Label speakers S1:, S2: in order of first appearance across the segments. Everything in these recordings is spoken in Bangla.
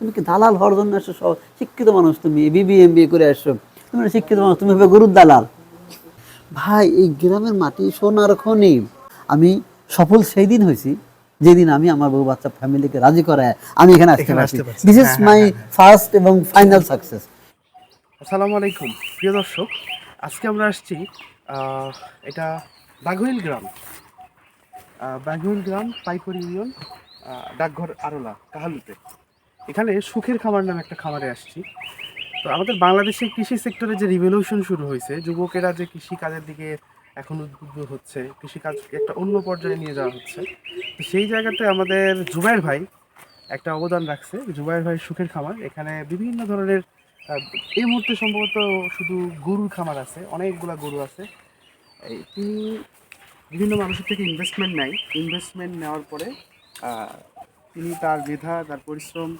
S1: তুমি কি দালাল হওয়ার জন্য এসছো সব- শিক্ষিত মানুষ তুমি বিবি এম করে আসছো তুমি শিক্ষিত মানুষ তুমি হবে গরুর দালাল। ভাই এই গ্রামের মাটি সোনার খনি। আমি সফল সেই দিন হয়েছি যেদিন আমি আমার বউ বাচ্চা ফ্যামিলিকে রাজি করায় আমি এখানে আসতে পারছি। দিস ইজ মাই ফার্স্ট এবং ফাইনাল সাকসেস
S2: আসসালামু আলাইকুম প্রিয় দর্শক আজকে আমরা আসছি এটা বাঘইল গ্রাম। বাঘইল গ্রাম পাইকর ইউনিয়ন ডাকঘর আরোলা কাহালুতে। এখানে সুখের খামার নামে একটা খামারে আসছি। তো আমাদের বাংলাদেশে কৃষি সেক্টরে যে রিভলিউশন শুরু হয়েছে, যুবকেরা যে কৃষি কাজের দিকে এখন উদ্বুদ্ধ হচ্ছে, কৃষিকাজ একটা অন্য পর্যায়ে নিয়ে যাওয়া হচ্ছে। তো সেই জায়গাতে আমাদের জুবাইর ভাই একটা অবদান রাখছে। জুবাইর ভাই সুখের খামার। এখানে বিভিন্ন ধরনের এই মুহূর্তে সম্ভবত শুধু গরুর খামার আছে, অনেকগুলা গরু আছে। তিনি বিভিন্ন মানুষের থেকে ইনভেস্টমেন্ট নেয়। ইনভেস্টমেন্ট নেওয়ার পরে তিনি তার মেধা, তার পরিশ্রম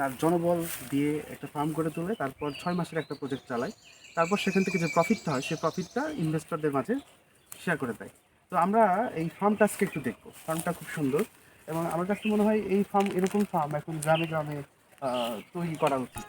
S2: তার জনবল দিয়ে একটা ফার্ম করে তোলে, তারপর ছয় মাসের একটা প্রজেক্ট চালায়। তারপর সেখান থেকে যে প্রফিটটা হয় সেই প্রফিটটা ইনভেস্টরদের মাঝে শেয়ার করে দেয়। তো আমরা এই ফার্মটা আজকে একটু দেখব। ফার্মটা খুব সুন্দর এবং আমার কাছে মনে হয় এই ফার্ম এরকম ফার্ম এখন গ্রামে গ্রামে তৈরি করা উচিত।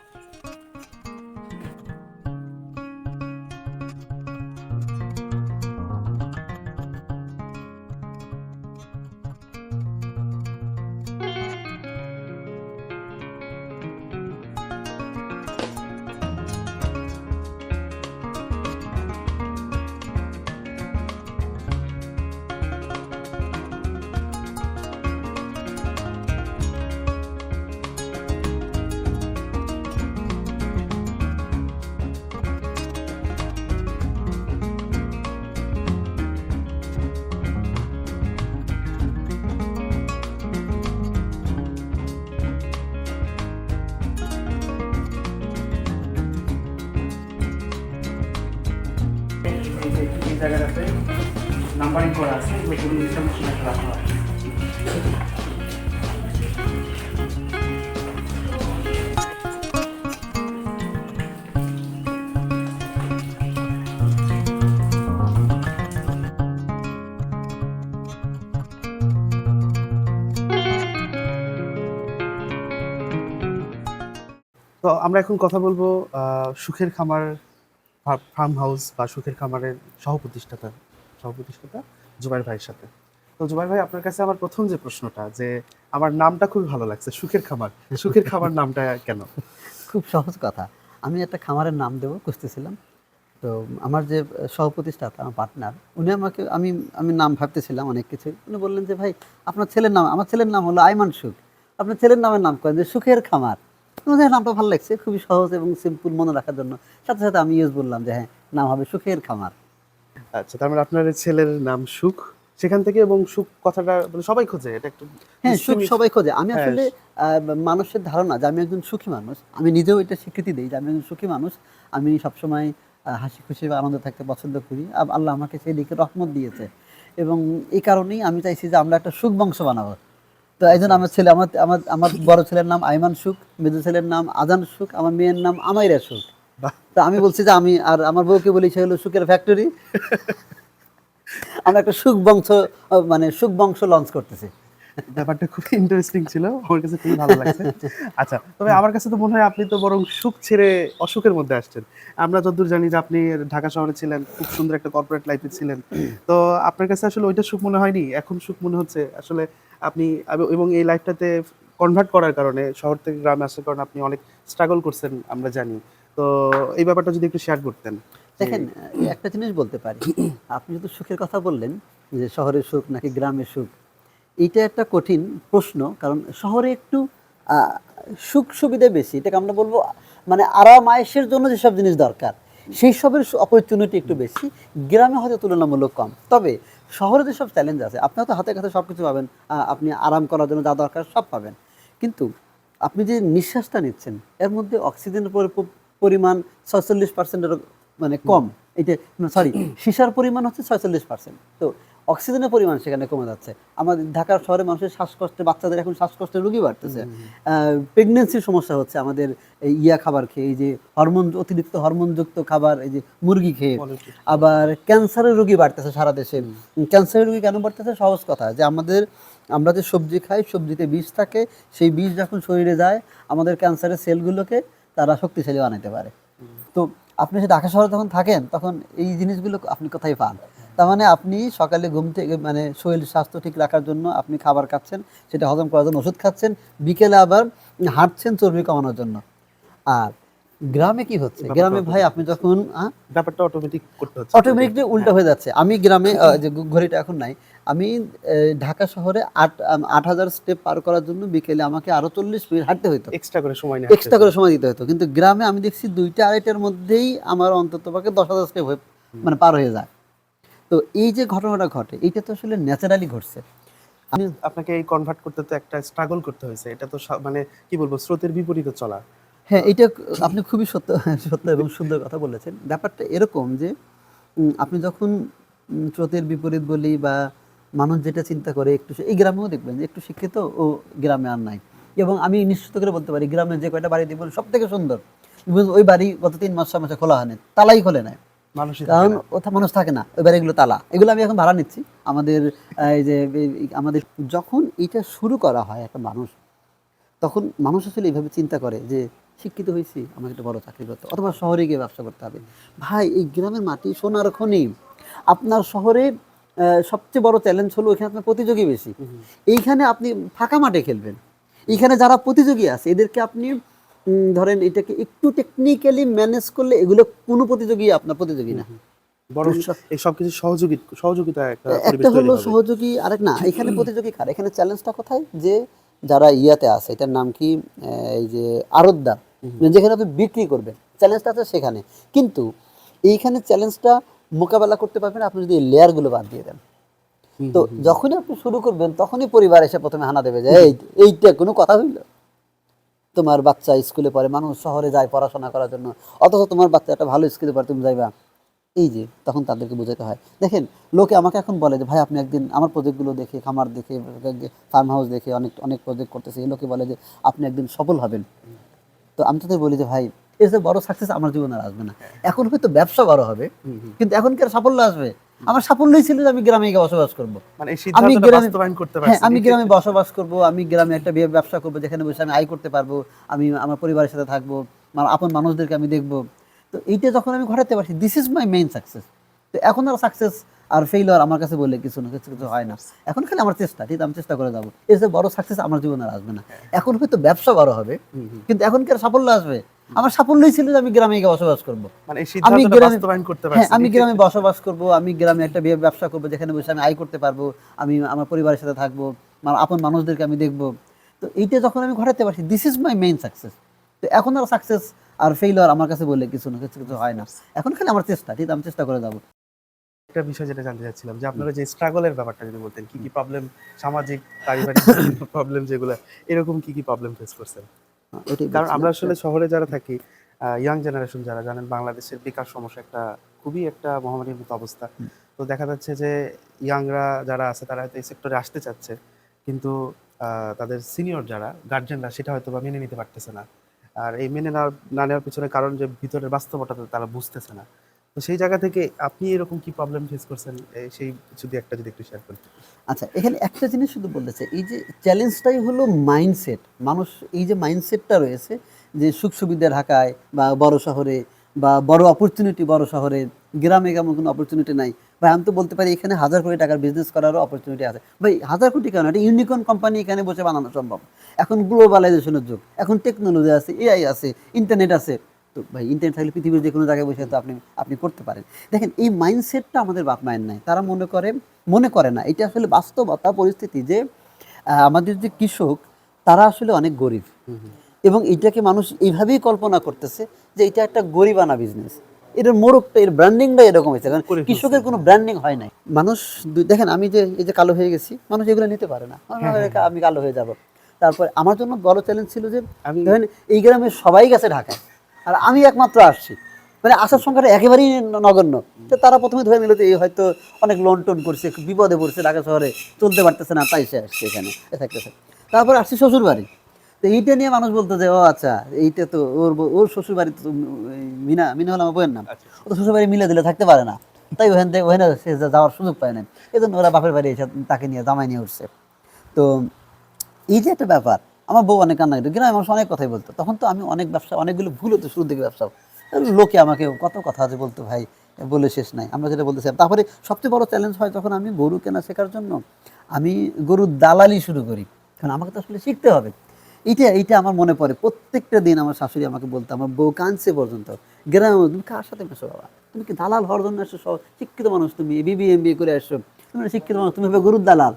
S2: তো আমরা এখন কথা বলব সুখের খামার ফার্ম হাউস বা সুখের খামারের সহ প্রতিষ্ঠাতা সহ প্রতিষ্ঠাতা জুবাইর ভাইয়ের সাথে। তো জুবাইর ভাই, আপনার কাছে আমার প্রথম যে প্রশ্নটা যে আমার নামটা খুব ভালো লাগছে, সুখের খামার। সুখের খামার নামটা কেন?
S1: খুব সহজ কথা। আমি একটা খামারের নাম দেবো খুঁজতেছিলাম। তো আমার যে সহপ্রতিষ্ঠাতা, আমার পার্টনার উনি আমাকে, আমি আমি নাম ভাবতেছিলাম অনেক কিছু। উনি বললেন যে, ভাই, আপনার ছেলের নাম, আমার ছেলের নাম হলো আইমান সুখ। আপনার ছেলের নামের নাম করেন যে, সুখের খামার। আমাদের নামটা ভালো লাগছে খুবই সহজ এবং সিম্পল মনে রাখার জন্য। সাথে সাথে আমি ইউজ বললাম যে হ্যাঁ নাম হবে সুখের খামার।
S2: আচ্ছা তার মানে আপনার ছেলের নাম সুখ। সেখান থেকে এবং সুখ কথাটা মানে সবাই খোঁজে এটা একটু
S1: হ্যাঁ সুখ সবাই খোঁজে। আমি
S2: হ্যাঁ।
S1: আসলে আহ, মানুষের ধারণা যে আমি একজন সুখী মানুষ আমি নিজেও এটা স্বীকৃতি দিই যে আমি একজন সুখী মানুষ। আমি সবসময় হাসি খুশি বা আনন্দ থাকতে পছন্দ করি। আল্লাহ আমাকে সেই দিকে রহমত দিয়েছে। এবং এই কারণেই আমি চাইছি যে আমরা একটা সুখ বংশ বানাবো। তো এই জন্য আমার ছেলে আমার আমার আমার বড় ছেলের নাম আইমান সুখ মেজো ছেলের নাম আজান সুখ আমার মেয়ের নাম আমাইরা সুখ। তো আমি বলছি যে আমি আর আমার বউকে বলি সে হলো সুখের ফ্যাক্টরি আমরা একটা সুখ বংশ মানে সুখ বংশ লঞ্চ করতেছি।
S2: ব্যাপারটা খুব ইন্টারেস্টিং ছিল আমার কাছে খুবই ভালো লাগছে। আচ্ছা তবে আমার কাছে তো মনে হয় আপনি তো বরং সুখ ছেড়ে অসুখের মধ্যে আসছেন। আমরা যতদূর জানি যে আপনি ঢাকা শহরে ছিলেন খুব সুন্দর একটা কর্পোরেট লাইফে ছিলেন। তো আপনার কাছে আসলে ওইটা সুখ মনে হয়নি? এখন সুখ মনে হচ্ছে আসলে আপনি এবং এই লাইফটাতে কনভার্ট করার কারণে শহর থেকে গ্রামে আসার কারণে আপনি অনেক স্ট্রাগল করছেন আমরা জানি। তো এই ব্যাপারটা যদি একটু শেয়ার করতেন।
S1: দেখেন একটা জিনিস বলতে পারি। আপনি যদি সুখের কথা বললেন যে শহরের সুখ নাকি গ্রামের সুখ এইটা একটা কঠিন প্রশ্ন কারণ শহরে একটু সুখ সুবিধা বেশি। এটাকে আমরা বলব মানে আরাম আয়েসের জন্য যেসব জিনিস দরকার সেই সবের অপরচুনিটি একটু বেশি। গ্রামে হয়তো তুলনামূলক কম। তবে শহরে যেসব চ্যালেঞ্জ আছে আপনি তো হাতে কাছে সব কিছু পাবেন আপনি আরাম করার জন্য যা দরকার সব পাবেন। কিন্তু আপনি যে নিঃশ্বাসটা নিচ্ছেন এর মধ্যে অক্সিজেনের পরি- পরিমাণ ছয়চল্লিশ পার্সেন্টের মানে কম। এটা সরি সিসার পরিমাণ হচ্ছে ছয়চল্লিশ পার্সেন্ট তো অক্সিজেনের পরিমাণ সেখানে কমে যাচ্ছে। আমাদের ঢাকার শহরে মানুষের শ্বাসকষ্টে বাচ্চাদের এখন শ্বাসকষ্টের রুগী বাড়তেছে। প্রেগনেন্সির সমস্যা হচ্ছে আমাদের এই ইয়া খাবার খেয়ে এই যে হরমোন অতিরিক্ত হরমোনযুক্ত খাবার এই যে মুরগি খেয়ে। আবার ক্যান্সারের রোগী বাড়তেছে সারা দেশে। ক্যান্সারের রোগী কেন বাড়তেছে? সহজ কথা যে আমাদের আমরা যে সবজি খাই সবজিতে বিষ থাকে সেই বিষ যখন শরীরে যায় আমাদের ক্যান্সারের সেলগুলোকে তারা শক্তিশালী বানাইতে পারে। তো আপনি যে ঢাকা শহরে যখন থাকেন তখন এই জিনিসগুলো আপনি কোথায় পান? তার মানে আপনি সকালে ঘুম থেকে মানে শরীর স্বাস্থ্য ঠিক রাখার জন্য আপনি খাবার খাচ্ছেন সেটা হজম করার জন্য ওষুধ খাচ্ছেন বিকেলে আবার হাঁটছেন চর্বি কমানোর জন্য। আর গ্রামে কি হচ্ছে? গ্রামে ভাই আপনি যখন
S2: ব্যাপারটা অটোমেটিক করতে হচ্ছে।
S1: অটোমেটিকলি উল্টো হয়ে যাচ্ছে। আমি গ্রামে যে ঘড়িটা এখন নাই আমি ঢাকা শহরে আট আট হাজার স্টেপ পার করার জন্য বিকেলে আমাকে আরও চল্লিশ মিনিট হাঁটতে হতো
S2: এক্সট্রা করে সময় নেয়
S1: এক্সট্রা করে সময় দিতে হতো কিন্তু গ্রামে আমি দেখছি দুইটা আড়াইটার মধ্যেই আমার অন্তত পক্ষে দশ হাজার স্টেপ মানে পার হয়ে যায়। তো এই যে ঘটনাটা ঘটে এইটা তো আসলে ন্যাচারালি ঘটছে। আমি
S2: আপনাকে এই কনভার্ট করতে তো একটা স্ট্রাগল করতে হয়েছে। এটা তো মানে কি বলব স্রোতের বিপরীতে চলা।
S1: হ্যাঁ এটা আপনি খুবই সত্য সত্য এবং সুন্দর কথা বলেছেন। ব্যাপারটা এরকম যে আপনি যখন স্রোতের বিপরীত বলি বা মানুষ যেটা চিন্তা করে একটু এই গ্রামেও দেখবেন যে একটু শিক্ষিত ও গ্রামে আর নাই। এবং আমি নিশ্চিত করে বলতে পারি গ্রামে যে কয়টা বাড়ি দেখবেন সব থেকে সুন্দর ওই বাড়ি গত তিন মাস ছয় মাসে খোলা হয়নি তালাই খোলে
S2: থাকে
S1: কারণ। ওথা মানুষ থাকে না ওই বাড়িগুলো তালা। এগুলো আমি এখন ভাড়া নিচ্ছি। আমাদের এই যে আমাদের যখন এটা শুরু করা হয় একটা মানুষ তখন মানুষ আসলে এইভাবে চিন্তা করে যে শিক্ষিত হয়েছি আমাকে একটা বড় চাকরি করতে অথবা শহরে গিয়ে ব্যবসা করতে হবে। ভাই এই গ্রামের মাটি সোনার খনি। আপনার শহরে সবচেয়ে বড় চ্যালেঞ্জ হলো এখানে আপনার প্রতিযোগী বেশি। এইখানে আপনি ফাঁকা মাঠে খেলবেন। এইখানে যারা প্রতিযোগী আছে এদেরকে আপনি ধরেন এটাকে একটু টেকনিক্যালি ম্যানেজ করলে এগুলো কোনো প্রতিযোগী আপনার প্রতিযোগী না।
S2: বরং এই সবকিছু সহযোগী সহযোগিতা একটা
S1: হলো সহযোগী আরেক না এখানে প্রতিযোগী কার? এখানে চ্যালেঞ্জটা কোথায়? যে যারা ইয়াতে আছে এটার নাম কি? এই যে আরতদার যেখানে আপনি বিক্রি করবেন চ্যালেঞ্জটা আছে সেখানে। কিন্তু এইখানে চ্যালেঞ্জটা মোকাবেলা করতে পারবেন আপনি যদি লেয়ারগুলো বাদ দিয়ে দেন। তো যখনই আপনি শুরু করবেন তখনই পরিবার এসে প্রথমে হানা দেবে যে এইটা কোনো কথা হইল? তোমার বাচ্চা স্কুলে পড়ে মানুষ শহরে যায় পড়াশোনা করার জন্য। অথচ তোমার বাচ্চা একটা ভালো স্কুলে পড়ে তুমি যাইবা। এই যে তখন তাদেরকে বোঝাতে হয়। দেখেন লোকে আমাকে এখন বলে যে ভাই আপনি একদিন আমার প্রজেক্টগুলো দেখে খামার দেখে ফার্ম হাউস দেখে অনেক অনেক প্রজেক্ট করতেছে। এই লোকে বলে যে আপনি একদিন সফল হবেন। তো আমি তাদের বলি যে ভাই যে বড় সাকসেস আমার জীবনে আর আসবে না। এখন হয়তো ব্যবসা বড় হবে কিন্তু এখন কি আর সাফল্য আসবে? আমার সাফল্যই ছিল যে আমি গ্রামে গিয়ে বসবাস করব।
S2: মানে
S1: আমি গ্রামে
S2: করতে
S1: হ্যাঁ আমি গ্রামে বসবাস করব আমি গ্রামে একটা বে- ব্যবসা করব যেখানে বসে আমি আয় করতে পারব আমি আমার পরিবারের সাথে থাকব আমার আপন মানুষদেরকে আমি দেখব। তো এইটা যখন আমি ঘটাতে পারছি this is my main success তো এখন আর সাকসেস আর ফেইলিওর আমার কাছে বললে কিছু না কিছু কিছু হয় না। এখন খালি আমার চেষ্টা ঠিক আমি চেষ্টা করে যাব। এর বড় সাকসেস আমার জীবনে আর আসবে না। এখন হয়তো ব্যবসা বড় হবে কিন্তু এখন কি আর সাফল্য আসবে? আমার সাফল্যই ছিল যে আমি গ্রামে গিয়ে বসবাস করব।
S2: মানে
S1: আমি গ্রামে
S2: করতে
S1: হ্যাঁ আমি গ্রামে বসবাস করব আমি গ্রামে একটা ব্যবসা করব যেখানে বসে আমি আয় করতে পারব আমি আমার পরিবারের সাথে থাকব আপন মানুষদেরকে আমি দেখব। তো এইটা যখন আমি ঘটাতে পারছি this is my main success তো এখন আর সাকসেস আর ফেইলিওর আমার কাছে বললে কিছু না কিছু কিছু হয় না। এখন খালি আমার চেষ্টা ঠিক আমি চেষ্টা করে যাব।
S2: একটা বিষয় যেটা জানতে চাচ্ছিলাম যে আপনারা যে স্ট্রাগলের ব্যাপারটা যদি বলতেন কি কি প্রবলেম সামাজিক পারিবারিক প্রবলেম যেগুলো এরকম কি কি প্রবলেম ফেস করছেন? কারণ আমরা আসলে শহরে যারা থাকি ইয়াং জেনারেশন যারা জানেন বাংলাদেশের বেকার সমস্যা একটা খুবই একটা মহামারীর মতো অবস্থা। তো দেখা যাচ্ছে যে ইয়াংরা যারা আছে তারা হয়তো এই সেক্টরে আসতে চাচ্ছে কিন্তু আহ, তাদের সিনিয়র যারা গার্জেনরা সেটা হয়তো বা মেনে নিতে পারতেছে না। আর এই মেনে না নেওয়ার পিছনে কারণ যে ভিতরের বাস্তবতা তারা বুঝতেছে না। তো সেই জায়গা থেকে আপনি এরকম কি প্রবলেম ফেস করছেন? সেই যদি একটা যদি একটু শেয়ার করেন।
S1: আচ্ছা এখানে একটা জিনিস শুধু বলতেছে এই যে চ্যালেঞ্জটাই হলো মাইন্ডসেট মানুষ এই যে মাইন্ডসেটটা রয়েছে যে সুখ সুবিধা ঢাকায় বা বড় শহরে বা বড় অপরচুনিটি বড় শহরে, গ্রামে কেমন কোনো অপরচুনিটি নাই। ভাই, আমি তো বলতে পারি এখানে হাজার কোটি টাকার বিজনেস করারও অপরচুনিটি আছে। ভাই, হাজার কোটি কেন? একটা ইউনিকর্ন কোম্পানি এখানে বসে বানানো সম্ভব। এখন গ্লোবালাইজেশনের যুগ, এখন টেকনোলজি আছে এআই আছে ইন্টারনেট আছে। তো ভাই ইন্টারনেট থাকলে পৃথিবীর যে কোনো জায়গায় বসে তো আপনি আপনি করতে পারেন। দেখেন এই মাইন্ডসেটটা আমাদের বাপ মায়ের নাই। তারা মনে করে মনে করে না। এটা আসলে বাস্তবতা পরিস্থিতি যে আমাদের যে কৃষক তারা আসলে অনেক গরিব। এবং এটাকে মানুষ এইভাবেই কল্পনা করতেছে যে এটা একটা গরিবানা বিজনেস এটার মোড়কটা এর ব্র্যান্ডিংটা এরকম হয়েছে। কারণ কৃষকের কোনো ব্র্যান্ডিং হয় নাই। মানুষ দেখেন আমি যে এই যে কালো হয়ে গেছি মানুষ এগুলো নিতে পারে না। আমার মনে হয়। আমি কালো হয়ে যাব। তারপর আমার জন্য বড় চ্যালেঞ্জ ছিল যে
S2: আমি-
S1: ধরেন এই গ্রামে সবাই গেছে ঢাকায়। আর আমি একমাত্র আসছি। মানে আসার সংখ্যাটা একেবারেই নগণ্য। তো তারা প্রথমে ধরে নিল যে এই হয়তো অনেক লোন টোন করছে বিপদে পড়ছে ঢাকা শহরে চলতে পারতেছে না তাই সে আসছে এখানে এ থাকতেছে তারপর আসছে শ্বশুর বাড়ি তো এইটা নিয়ে মানুষ বলতো যে ও আচ্ছা এইটা তো ওর ওর শ্বশুর বাড়ি তো মিনা মিনা হলো আমার বইয়ের নাম। ও তো শ্বশুর বাড়ি মিলে দিলে থাকতে পারে না। তাই ওখান থেকে ওখানে সে যাওয়ার সুযোগ পায় না এই জন্য ওরা বাপের বাড়ি এসে তাকে নিয়ে জামাই নিয়ে উঠছে। তো এই যে একটা ব্যাপার আমার বউ অনেক কান্না কিন্তু গ্রামের মানুষ অনেক কথাই বলতো। তখন তো আমি অনেক ব্যবসা, অনেকগুলো ভুল হতো শুরু থেকে ব্যবসা। লোকে আমাকে কত কথা আছে বলতো, ভাই, বলে শেষ নাই। আমরা যেটা বলতেছিলাম তারপরে সবচেয়ে বড় চ্যালেঞ্জ হয় যখন আমি গরু কেনা শেখার জন্য, আমি গরুর দালালি শুরু করি। কারণ আমাকে তো আসলে শিখতে হবে। এইটা এইটা আমার মনে পড়ে। প্রত্যেকটা দিন আমার শাশুড়ি আমাকে বলতো, আমার বউ কাঁদছে পর্যন্ত। গ্রামে তুমি কার সাথে মেশো বাবা? তুমি কি দালাল হওয়ার জন্য আসছো শিক্ষিত মানুষ তুমি, এ বিবি এম বি করে আসছো তুমি শিক্ষিত মানুষ, তুমি হবে গরুর দালাল।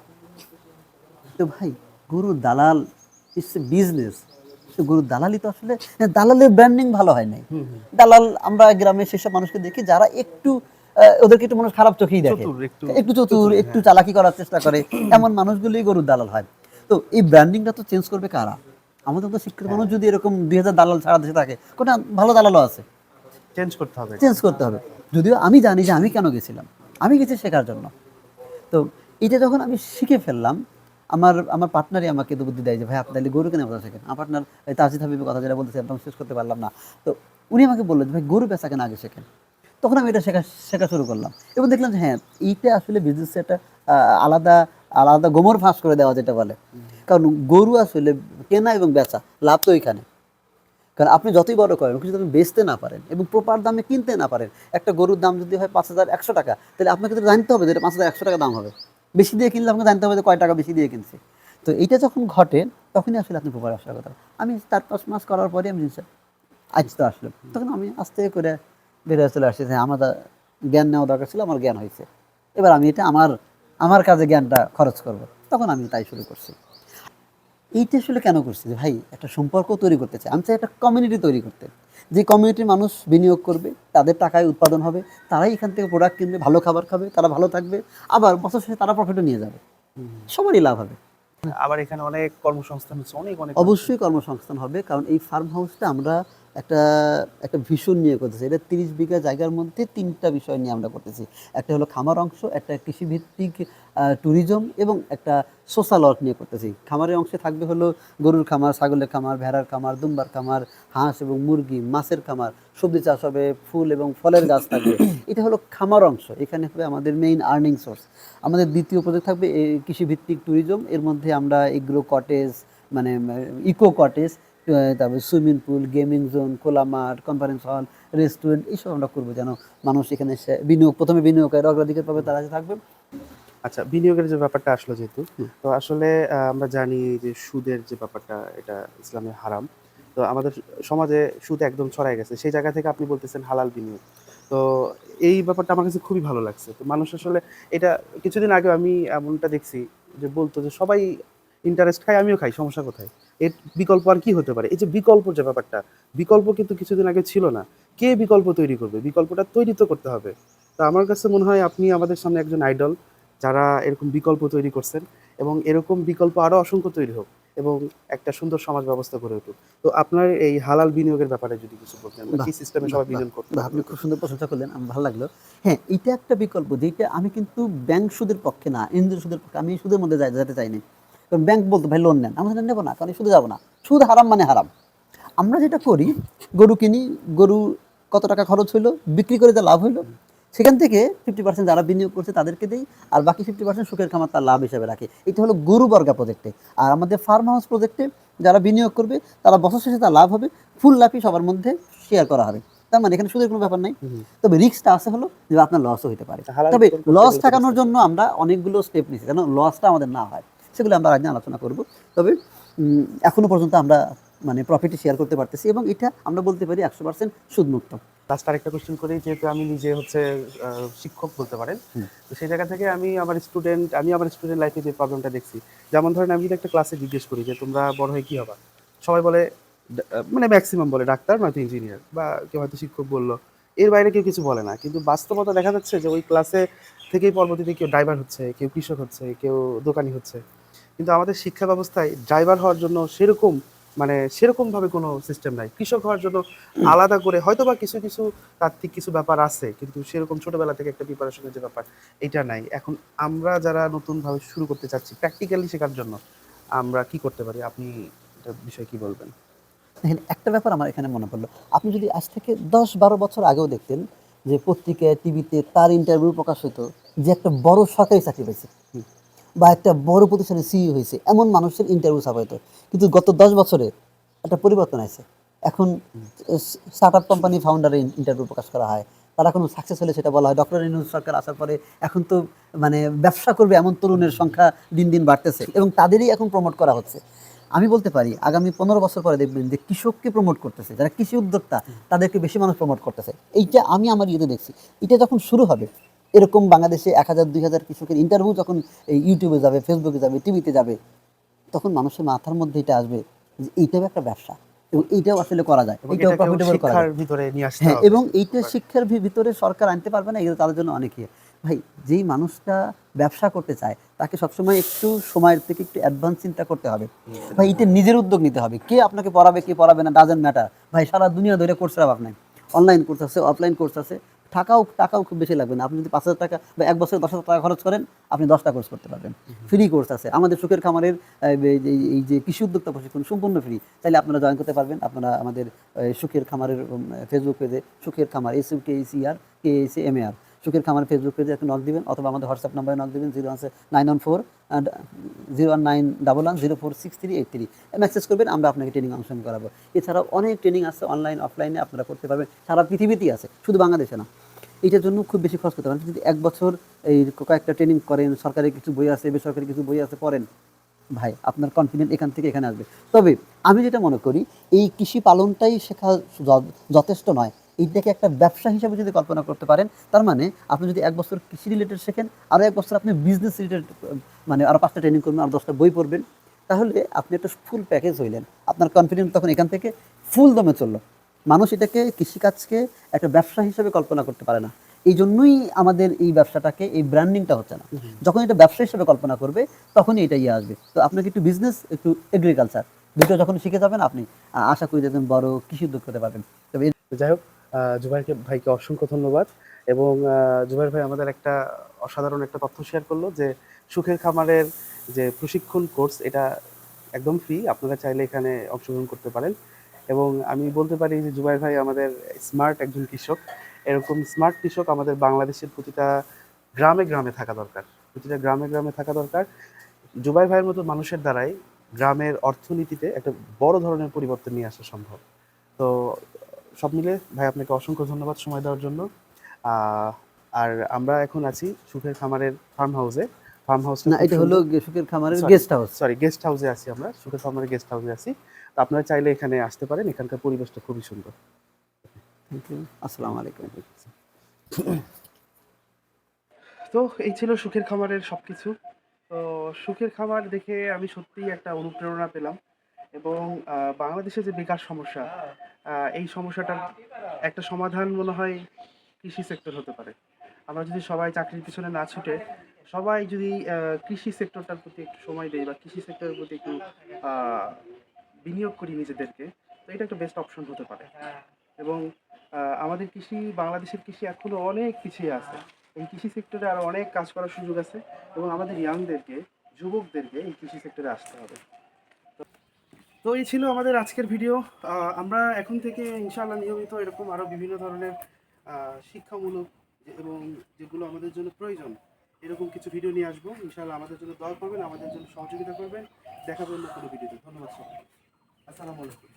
S1: তো ভাই, গরুর দালাল ইটস বিজনেস গরুর দালালি তো আসলে হ্যাঁ, দালালের ব্র্যান্ডিং ভালো হয় নাই। দালাল আমরা গ্রামে সেসব মানুষকে দেখি যারা একটু ওদেরকে একটু মানুষ খারাপ চোখেই দেখে।
S2: একটু-
S1: চতুর একটু চালাকি করার চেষ্টা করে। এমন মানুষগুলোই গরুর দালাল হয়। তো এই ব্র্যান্ডিংটা তো চেঞ্জ করবে কারা? আমাদের তো শিক্ষিত মানুষ যদি এরকম দুই হাজার দালাল সারা দেশে থাকে কোনটা ভালো দালালও আছে।
S2: চেঞ্জ করতে হবে।
S1: চেঞ্জ করতে হবে। যদিও আমি জানি যে আমি কেন গেছিলাম। আমি গেছি শেখার জন্য। তো এটা যখন আমি শিখে ফেললাম আমার আমার পার্টনারই আমাকে বুদ্ধি দেয় যে, ভাই, আপনি তাহলে গরু কেন কথা শেখেন আমার পার্টনার তাজিদ হাবিবের কথা যেটা বলতেছে, একদম শেষ করতে পারলাম না। তো উনি আমাকে বলল যে, ভাই, গরু বেচা কেন আগে শেখেন। তখন আমি এটা শেখা শেখা শুরু করলাম। এবং দেখলাম যে হ্যাঁ এইটা আসলে বিজনেসে একটা আলাদা আলাদা গোমর ফাঁস করে দেওয়া যেটা বলে। কারণ গরু আসলে কেনা এবং বেচা, লাভ তো ওইখানে কারণ আপনি যতই বড় করেন কিছু আপনি বেচতে না পারেন এবং প্রপার দামে কিনতে না পারেন, একটা গরুর দাম যদি হয় পাঁচ হাজার একশো টাকা, তাহলে আপনাকে তো জানতে হবে যে এটা পাঁচ হাজার একশো টাকা দাম হবে। বেশি দিয়ে কিনলে আপনাকে জানতে হবে কয় টাকা বেশি দিয়ে কিনছে। তো এইটা যখন ঘটে, তখনই আসলে আপনি প্রপার আসার কথা। আমি চার পাঁচ মাস করার পরে আমি আজ তো আসলো। তখন আমি আস্তে করে বেরিয়ে চলে আসছি যে আমার জ্ঞান নেওয়া দরকার ছিল, আমার জ্ঞান হয়েছে। এবার আমি এটা আমার আমার কাজে জ্ঞানটা খরচ করব। তখন আমি তাই শুরু করছি। এইটা আসলে কেন করছে? যে ভাই একটা সম্পর্ক তৈরি করতে চাই আমি চাই একটা কমিউনিটি তৈরি করতে। যে কমিউনিটির মানুষ বিনিয়োগ করবে তাদের টাকায় উৎপাদন হবে তারাই এখান থেকে প্রোডাক্ট কিনবে ভালো খাবার খাবে তারা ভালো থাকবে আবার বছর শেষে তারা প্রফিটও নিয়ে যাবে। সবারই লাভ হবে।
S2: আবার এখানে অনেক কর্মসংস্থান হচ্ছে অনেক অনেক
S1: অবশ্যই কর্মসংস্থান হবে কারণ এই ফার্ম হাউসটা আমরা একটা একটা ভীষণ নিয়ে করতেছি। এটা তিরিশ বিঘা জায়গার মধ্যে তিনটা বিষয় নিয়ে আমরা করতেছি। একটা হলো খামার অংশ একটা কৃষিভিত্তিক ট্যুরিজম এবং একটা সোশ্যাল ওয়ার্ক নিয়ে করতেছি। খামারের অংশে থাকবে হলো গরুর খামার ছাগলের খামার ভেড়ার খামার দুম্বার খামার হাঁস এবং মুরগি মাছের খামার সবজি চাষ হবে ফুল এবং ফলের গাছ থাকবে। এটা হলো খামার অংশ। এখানে হবে আমাদের মেইন আর্নিং সোর্স আমাদের দ্বিতীয় প্রজেক্ট থাকবে এই কৃষিভিত্তিক ট্যুরিজম এর মধ্যে আমরা এগ্রো কটেজ মানে ইকো কটেজ তারপরে সুইমিং পুল গেমিং জোন খোলা মাঠ কনফারেন্স হল রেস্টুরেন্ট এইসব আমরা করব যেন মানুষ এখানে এসে বিনিয়োগ প্রথমে বিনিয়োগের অগ্রাধিকার পাবে তারা থাকবে।
S2: আচ্ছা বিনিয়োগের যে ব্যাপারটা আসলো যেহেতু তো আসলে আমরা জানি যে সুদের যে ব্যাপারটা এটা ইসলামে হারাম। তো আমাদের সমাজে সুদ একদম ছড়াই গেছে। সেই জায়গা থেকে আপনি বলতেছেন হালাল বিনিয়োগ। তো এই ব্যাপারটা আমার কাছে খুবই ভালো লাগছে। তো মানুষ আসলে এটা কিছুদিন আগে আমি এমনটা দেখছি যে বলতো যে সবাই ইন্টারেস্ট খায় আমিও খাই সমস্যা কোথায়? এর বিকল্প আর কি হতে পারে? এই যে বিকল্প যে ব্যাপারটা বিকল্প কিন্তু কিছুদিন আগে ছিল না। কে বিকল্প তৈরি করবে? বিকল্পটা তৈরি তো করতে হবে। তো আমার কাছে মনে হয় আপনি আমাদের সামনে একজন আইডল যারা এরকম বিকল্প তৈরি করছেন এবং এরকম বিকল্প আরও অসংখ্য তৈরি হোক এবং একটা সুন্দর সমাজ ব্যবস্থা গড়ে উঠুক। তো আপনার এই হালাল বিনিয়োগের ব্যাপারে যদি কিছু বলতেন কি সিস্টেমে সবাই বিনিয়োগ করতে
S1: আপনি খুব সুন্দর প্রশংসা করলেন আমার ভালো লাগল। হ্যাঁ এটা একটা বিকল্প যেটা আমি কিন্তু ব্যাংক সুদের পক্ষে না এনজিও সুদের পক্ষে আমি সুদের মধ্যে যাই- যেতে চাইনি। কারণ ব্যাংক বলতো ভাই লোন নেন। আমরা নেব না কারণ সুদে যাব না। সুদ হারাম মানে হারাম। আমরা যেটা করি গরু কিনি গরু কত টাকা খরচ হইল বিক্রি করে যা লাভ হইল। সেখান থেকে ফিফটি পার্সেন্ট যারা বিনিয়োগ করছে তাদেরকে দেই আর বাকি ফিফটি পার্সেন্ট সুখের খামার তার লাভ হিসেবে রাখে। এটা হলো গরু বর্গা প্রজেক্টে আর আমাদের ফার্ম হাউস প্রজেক্টে যারা বিনিয়োগ করবে তারা বছর শেষে তার লাভ হবে ফুল লাভই সবার মধ্যে শেয়ার করা হবে। তার মানে এখানে সুদের কোনো ব্যাপার নাই। তবে রিস্কটা আছে হলো যে আপনার লসও হতে পারে। তবে লস ঠেকানোর জন্য আমরা অনেকগুলো স্টেপ নিচ্ছি যেন লসটা আমাদের না হয়। সেগুলো আমরা আগে আলোচনা করব। তবে উম, এখনও পর্যন্ত আমরা মানে প্রফিটে শেয়ার করতে পারতেছি এবং এটা আমরা বলতে পারি একশো পার্সেন্ট সুদমুক্ত।
S2: লাস্ট আরেকটা কোশ্চেন করি যেহেতু আমি নিজে হচ্ছে শিক্ষক বলতে পারেন। তো সেই জায়গা থেকে আমি আমার স্টুডেন্ট আমি আমার স্টুডেন্ট লাইফে যে প্রবলেমটা দেখছি যেমন ধরেন আমি যদি একটা ক্লাসে জিজ্ঞেস করি যে তোমরা বড় হয়ে কি হবা? সবাই বলে মানে ম্যাক্সিমাম বলে ডাক্তার নয়তো ইঞ্জিনিয়ার বা কেউ হয়তো শিক্ষক বলল। এর বাইরে কেউ কিছু বলে না কিন্তু বাস্তবতা দেখা যাচ্ছে যে ওই ক্লাসে থেকেই পরবর্তীতে কেউ ড্রাইভার হচ্ছে কেউ কৃষক হচ্ছে কেউ দোকানি হচ্ছে। কিন্তু আমাদের শিক্ষা ব্যবস্থায় ড্রাইভার হওয়ার জন্য সেরকম মানে সেরকম ভাবে কোনো সিস্টেম নাই। কৃষক হওয়ার জন্য আলাদা করে হয়তো বা কিছু কিছু তাত্ত্বিক কিছু ব্যাপার আছে কিন্তু সেরকম ছোটবেলা থেকে একটা প্রিপারেশনের যে ব্যাপার এটা নাই। এখন আমরা যারা নতুন ভাবে শুরু করতে চাচ্ছি প্র্যাকটিক্যালি শেখার জন্য আমরা কি করতে পারি? আপনি এটার বিষয়ে কি বলবেন?
S1: দেখেন একটা ব্যাপার আমার এখানে মনে পড়ল। আপনি যদি আজ থেকে দশ বারো বছর আগেও দেখতেন যে পত্রিকায় টিভিতে তার ইন্টারভিউ প্রকাশ হতো যে একটা বড় সরকারি চাকরি পেয়েছে বা একটা বড় প্রতিষ্ঠানে সিইও হয়েছে। এমন মানুষের ইন্টারভিউ ছাপা হতো কিন্তু গত দশ বছরে একটা পরিবর্তন আছে এখন স্টার্ট আপ কোম্পানি ফাউন্ডারের ইন্টারভিউ প্রকাশ করা হয়। তারা কোনো সাকসেস হলে সেটা বলা হয়। ডক্টর ইনুজ সরকার আসার পরে এখন তো মানে ব্যবসা করবে এমন তরুণের সংখ্যা দিন দিন বাড়তেছে এবং তাদেরই এখন প্রমোট করা হচ্ছে। আমি বলতে পারি, আগামী পনেরো বছর পরে দেখবেন যে কৃষককে প্রমোট করতেছে, যারা কৃষি উদ্যোক্তা, তাদেরকে বেশি মানুষ প্রমোট করতেছে। এইটা আমি আমার ইয়েতে দেখছি। এটা যখন শুরু হবে এরকম বাংলাদেশে এক হাজার দুই হাজার কৃষকের ইন্টারভিউ যখন এই ইউটিউবে যাবে ফেসবুকে যাবে টিভিতে যাবে তখন মানুষের মাথার মধ্যে এটা আসবে যে এইটাও একটা ব্যবসা এবং এইটাও আসলে করা যায়
S2: এবং
S1: এইটাও প্রফিটেবল করা যায়। হ্যাঁ এবং এইটা শিক্ষার ভিতরে সরকার আনতে পারবে না এগুলো তাদের জন্য অনেক। ইয়ে ভাই যেই মানুষটা ব্যবসা করতে চায় তাকে সবসময় একটু সময়ের থেকে একটু অ্যাডভান্স চিন্তা করতে হবে। ভাই এটা নিজের উদ্যোগ নিতে হবে। কে আপনাকে পড়াবে কে পড়াবে না ডাজেন্ট ম্যাটার ভাই সারা দুনিয়া ধরে অভাব নাই অনলাইন কোর্স আছে অফলাইন কোর্স আছে। টাকাও টাকাও খুব বেশি লাগবে না। আপনি যদি পাঁচ হাজার টাকা বা এক বছরে দশ হাজার টাকা খরচ করেন আপনি দশটা কোর্স করতে পারবেন। ফ্রি কোর্স আছে। আমাদের সুখের খামারের এই যে- এই যে কৃষি উদ্যোক্তা প্রশিক্ষণ সম্পূর্ণ ফ্রি তাহলে আপনারা জয়েন করতে পারবেন। আপনারা আমাদের সুখের খামারের ফেসবুক পেজে সুখের খামার S U K C R K S M A R সুখের খামার ফেসবুক পেজে একটা নক দিবেন অথবা আমাদের হোয়াটসঅ্যাপ নাম্বারে নক দিবেন জিরো আছে nine one four zero one nine double one zero four six three eight three message করবেন আমরা আপনাকে ট্রেনিং অংশগ্রহণ করাবো। এছাড়াও অনেক ট্রেনিং আছে অনলাইন অফলাইনে আপনারা করতে পারবেন। সারা পৃথিবীতেই আছে শুধু বাংলাদেশে না। এটার জন্য খুব বেশি খরচ করতে পারেন। যদি এক বছর এই কয়েকটা ট্রেনিং করেন, সরকারি কিছু বই আছে, বেসরকারি কিছু বই আছে, পড়েন, ভাই, আপনার কনফিডেন্ট এখান থেকে এখানে আসবে। তবে আমি যেটা মনে করি, এই কৃষি পালনটাই শেখা যথেষ্ট নয়। এইটাকে একটা ব্যবসা হিসাবে যদি কল্পনা করতে পারেন, তার মানে আপনি যদি এক বছর কৃষি রিলেটেড শেখেন আরও এক বছর আপনি বিজনেস রিলেটেড মানে আরও পাঁচটা ট্রেনিং করবেন, আর দশটা বই পড়বেন, তাহলে আপনি একটা ফুল প্যাকেজ হইলেন। আপনার কনফিডেন্স তখন এখান থেকে ফুল দমে চলল। মানুষ এটাকে কৃষিকাজকে একটা ব্যবসা হিসেবে কল্পনা করতে পারে না। এই জন্যই আমাদের এই ব্যবসাটাকে এই ব্র্যান্ডিংটা হচ্ছে না। যখন এটা ব্যবসা হিসেবে কল্পনা করবে তখনই এটা ইয়ে আসবে। তো আপনাকে একটু বিজনেস একটু এগ্রিকালচার দুটো যখন শিখে যাবেন আপনি আশা করি যাবেন বড় কৃষি উদ্যোগ করতে পারবেন। তবে
S2: যাই হোক জুবাইরকে ভাইকে অসংখ্য ধন্যবাদ এবং জুবাইর ভাই আমাদের একটা অসাধারণ একটা তথ্য শেয়ার করল যে সুখের খামারের যে প্রশিক্ষণ কোর্স এটা একদম ফ্রি আপনারা চাইলে এখানে অংশগ্রহণ করতে পারেন। এবং আমি বলতে পারি যে জুবাই ভাই আমাদের স্মার্ট একজন কৃষক। এরকম স্মার্ট কৃষক আমাদের বাংলাদেশের প্রতিটা গ্রামে গ্রামে থাকা দরকার। প্রতিটা গ্রামে গ্রামে থাকা দরকার। জুবাই ভাইয়ের মতো মানুষের দ্বারাই গ্রামের অর্থনীতিতে একটা বড় ধরনের পরিবর্তন নিয়ে আসা সম্ভব। তো সব মিলে ভাই আপনাকে অসংখ্য ধন্যবাদ সময় দেওয়ার জন্য। আর আমরা এখন আছি সুখের খামারের ফার্ম হাউসে ফার্ম হাউস
S1: না এটা হলো সুখের খামারের গেস্ট হাউস
S2: সরি গেস্ট হাউসে আছি আমরা সুখের খামারের গেস্ট হাউসে আছি। তো আপনারা চাইলে এখানে আসতে পারেন এখানকার পরিবেশটা খুবই সুন্দর।
S1: থ্যাংক ইউ আসসালামু আলাইকুম।
S2: তো এই ছিল সুখের খামারের সবকিছু। তো সুখের খামার দেখে আমি সত্যিই একটা অনুপ্রেরণা পেলাম এবং বাংলাদেশে যে বেকার সমস্যা এই সমস্যাটার একটা সমাধান মনে হয় কৃষি সেক্টর হতে পারে। আমরা যদি সবাই চাকরির পিছনে না ছুটে সবাই যদি কৃষি সেক্টরটার প্রতি একটু সময় দেয় বা কৃষি সেক্টরের প্রতি একটু বিনিয়োগ করি নিজেদেরকে, তো এটা একটা বেস্ট অপশন হতে পারে। এবং আমাদের কৃষি, বাংলাদেশের কৃষি এখনও অনেক পিছিয়ে আছে। এই কৃষি সেক্টরে আরও অনেক কাজ করার সুযোগ আছে এবং আমাদের ইয়াংদেরকে যুবকদেরকে এই কৃষি সেক্টরে আসতে হবে। তো- এই ছিল আমাদের আজকের ভিডিও আমরা এখন থেকে ইনশাআল্লাহ নিয়মিত এরকম আরও বিভিন্ন ধরনের শিক্ষামূলক এবং যেগুলো আমাদের জন্য প্রয়োজন এরকম কিছু ভিডিও নিয়ে আসব। ইনশাআল্লাহ আমাদের জন্য দোয়া করবেন, আমাদের জন্য সহযোগিতা করবেন। দেখাবেন অন্য কোনো ভিডিওতে ধন্যবাদ সবাই আসসালামু আলাইকুম।